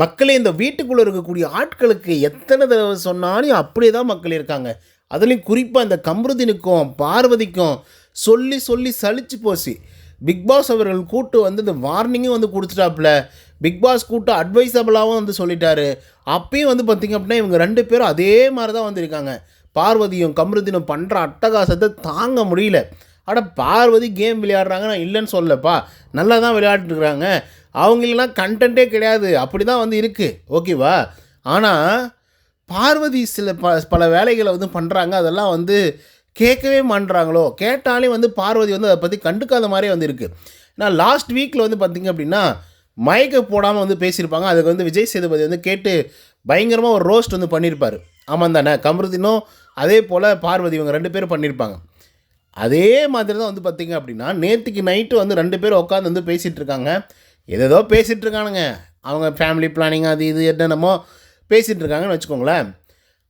மக்களே இந்த வீட்டுக்குள்ளே இருக்கக்கூடிய ஆட்களுக்கு எத்தனை தடவை சொன்னாலும் அப்படியே தான் மக்கள் இருக்காங்க. அதுலேயும் குறிப்பாக இந்த கம்ருதினுக்கும் பார்வதிக்கும் சொல்லி சொல்லி சலிச்சு போச்சு. பிக்பாஸ் அவர்கள் கூட்டு வந்து இந்த வார்னிங்கும் வந்து கொடுத்துட்டாப்புல. பிக்பாஸ் கூட்டு அட்வைசபிளாகவும் வந்து சொல்லிட்டாரு. அப்பயும் வந்து பார்த்திங்க அப்படின்னா இவங்க ரெண்டு பேரும் அதே மாதிரி தான் வந்திருக்காங்க. பார்வதியும் கம்ருதீனும் பண்ணுற அட்டகாசத்தை தாங்க முடியல. ஆனால் பார்வதி கேம் விளையாடுறாங்க நான் இல்லைன்னு சொல்லப்பா நல்லா தான் விளையாட்டுருக்குறாங்க அவங்களெலாம் கண்டென்ட்டே கிடையாது. அப்படி தான் வந்து இருக்குது ஓகேவா ஆனால் பார்வதி சில ப பல வேலைகளை வந்து பண்ணுறாங்க அதெல்லாம் வந்து கேட்கவே மாட்டுறாங்களோ கேட்டாலே வந்து பார்வதி வந்து அதை பற்றி கண்டுக்காத மாதிரியே வந்து இருக்குது நான் லாஸ்ட் வீக்கில் வந்து பார்த்திங்க அப்படின்னா மயக்க போடாமல் வந்து பேசியிருப்பாங்க. அதுக்கு வந்து விஜய் சேதுபதி வந்து கேட்டு பயங்கரமாக ஒரு ரோஸ்ட் வந்து பண்ணியிருப்பார். ஆமாம் தானே? கமருதினும் அதே போல் பார்வதி இவங்க ரெண்டு பேரும் பண்ணியிருப்பாங்க. அதே மாதிரி தான் வந்து பார்த்திங்க அப்படின்னா நேற்றுக்கு நைட்டு வந்து ரெண்டு பேரும் உட்காந்து வந்து பேசிகிட்டு இருக்காங்க. ஏதேதோ பேசிகிட்டு இருக்கானுங்க அவங்க ஃபேமிலி பிளானிங் அது இது என்னென்னமோ பேசிகிட்டு இருக்காங்கன்னு வச்சுக்கோங்களேன்.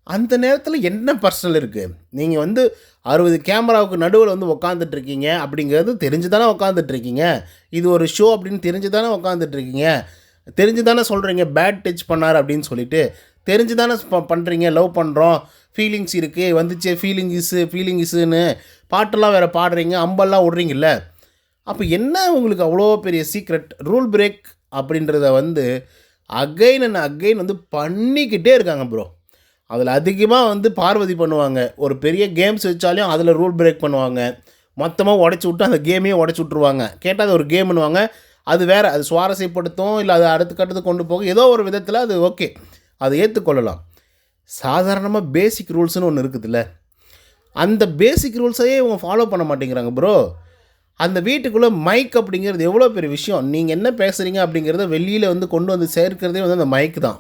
அந்த நேரத்தில் என்ன பர்சனல் இருக்குது நீங்கள் வந்து அறுபது கேமராவுக்கு நடுவில் வந்து உக்காந்துட்ருக்கீங்க அப்படிங்கிறது தெரிஞ்சு தானே உக்காந்துட்ருக்கீங்க இது ஒரு ஷோ அப்படின்னு தெரிஞ்சு தானே உக்காந்துட்ருக்கீங்க தெரிஞ்சு தானே சொல்கிறீங்க பேட் டச் பண்ணார் அப்படின்னு சொல்லிட்டு. தெரிஞ்சு தானே பண்ணுறீங்க லவ் பண்ணுறோம் ஃபீலிங்ஸ் இருக்குது வந்துச்சு. ஃபீலிங்ஸு ஃபீலிங்ஸுன்னு பாட்டெல்லாம் வேறு பாடுறீங்க அம்பெல்லாம் விட்றீங்கல்ல அப்போ என்ன உங்களுக்கு அவ்வளோ பெரிய சீக்ரெட் ரூல் பிரேக் அப்படின்றத வந்து அகைன் அண்ட் அகைன் வந்து பண்ணிக்கிட்டே இருக்காங்க ப்ரோ அதில் அதிகமாக வந்து பார்வதி பண்ணுவாங்க. ஒரு பெரிய கேம்ஸ் வச்சாலையும் அதில் ரூல் பிரேக் பண்ணுவாங்க. மொத்தமாக உடச்சி விட்டு அந்த கேமையே உடச்சி விட்ருவாங்க கேட்டால் அது ஒரு கேம்னுவாங்க அது வேறு அது சுவாரஸ்யப்படுத்தும் இல்லை அது அடுத்த கட்டத்துக்கு கொண்டு போகும். ஏதோ ஒரு விதத்தில் அது ஓகே அதை ஏற்றுக்கொள்ளலாம் சாதாரணமாக பேசிக் ரூல்ஸ்னு ஒன்று இருக்குதுல்ல. அந்த பேசிக் ரூல்ஸையே இவங்க ஃபாலோ பண்ண மாட்டேங்கிறாங்க ப்ரோ அந்த வீட்டுக்குள்ளே மைக் அப்படிங்கிறது எவ்வளோ பெரிய விஷயம்? நீங்கள் என்ன பேசுகிறீங்க அப்படிங்கிறத வெளியில் வந்து கொண்டு வந்து சேர்க்கிறதே வந்து அந்த மைக் தான்.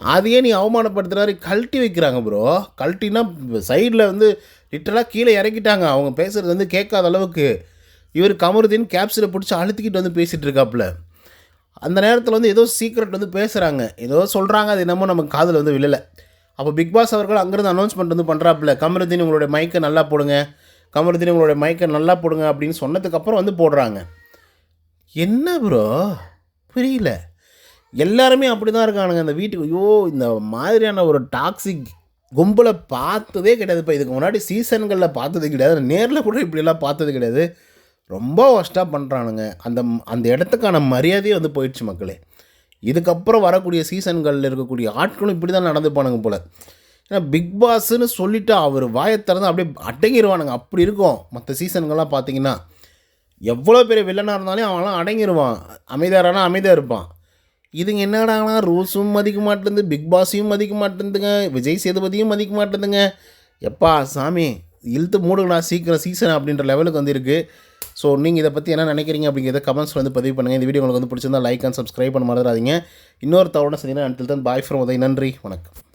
அதையே நீ அவமானப்படுத்துகிறாரு கழட்டி வைக்கிறாங்க ப்ரோ கழட்டினா சைடில் வந்து லிட்டரலாக கீழே இறக்கிட்டாங்க. அவங்க பேசுகிறது வந்து கேட்காத அளவுக்கு. இவர் கமருதீன் கேப்ஸில் பிடிச்சி அழுத்திக்கிட்டு வந்து பேசிகிட்டு இருக்காப்புல. அந்த நேரத்தில் வந்து ஏதோ சீக்ரெட் வந்து பேசுகிறாங்க ஏதோ சொல்கிறாங்க அது என்னமோ நமக்கு காதில் வந்து விழலை. அப்போ பிக் பாஸ் அவர்கள் அங்கேருந்து அனௌன்ஸ்மெண்ட் வந்து பண்ணுறாப்புல கமருதீன் உங்களுடைய மைக்கை நல்லா போடுங்க. கமருதீன் உங்களுடைய மயக்கம் நல்லா போடுங்க அப்படின்னு சொன்னதுக்கப்புறம் வந்து போடுறாங்க. என்ன ப்ரோ புரியல. எல்லாருமே அப்படி தான் இருக்கானுங்க. அந்த வீட்டுக்கு ஐயோ இந்த மாதிரியான ஒரு டாக்ஸிக் கும்பலை பார்த்ததே கிடையாது. இப்போ இதுக்கு முன்னாடி சீசன்களில் பார்த்தது கிடையாது. நேரில் கூட இப்படியெல்லாம் பார்த்தது கிடையாது. ரொம்ப ஒஸ்ட்டாக பண்ணுறானுங்க அந்த அந்த இடத்துக்கான மரியாதையே வந்து போயிடுச்சு மக்களே. இதுக்கப்புறம் வரக்கூடிய சீசன்களில் இருக்கக்கூடிய ஆட்களும் இப்படி தான் நடந்துப்பானுங்க போல். ஏன்னா பிக் பாஸ்ன்னு சொல்லிவிட்டு அவர் வாயத்திறந்து அப்படியே அடங்கிடுவானுங்க அப்படி இருக்கும். மற்ற சீசனுங்கள்லாம் பார்த்தீங்கன்னா எவ்வளோ பெரிய வில்லனாக இருந்தாலும் அவன்லாம் அடங்கிடுவான் அமைதியாரானா அமைதியாக இருப்பான். இதுங்க என்னடானா ரூல்ஸும் மதிக்க மாட்டேந்து பிக் பாஸையும் மதிக்க மாட்டேந்துங்க விஜய் சேதுபதியும் மதிக்க மாட்டேந்துங்க எப்பா சாமி இழுத்து மூடுங்கடா சீக்கிரம் சீசன் அப்படின்ற லெவலுக்கு வந்து ஸோ நீங்கள் இதை பற்றி என்ன நினைக்கிறீங்க அப்படிங்கிறத கமெண்ட்ஸில் வந்து பதிவு பண்ணுங்கள் இந்த வீடியோ உங்களுக்கு வந்து பிடிச்சிருந்தா லைக் அண்ட் சப்ஸ்கிரைப் பண்ண மறந்துடாதீங்க. இன்னொரு தவணை சரிங்கன்னா அன்டில் தான் பாய் ஃப்ரம் உதவி நன்றி. வணக்கம்.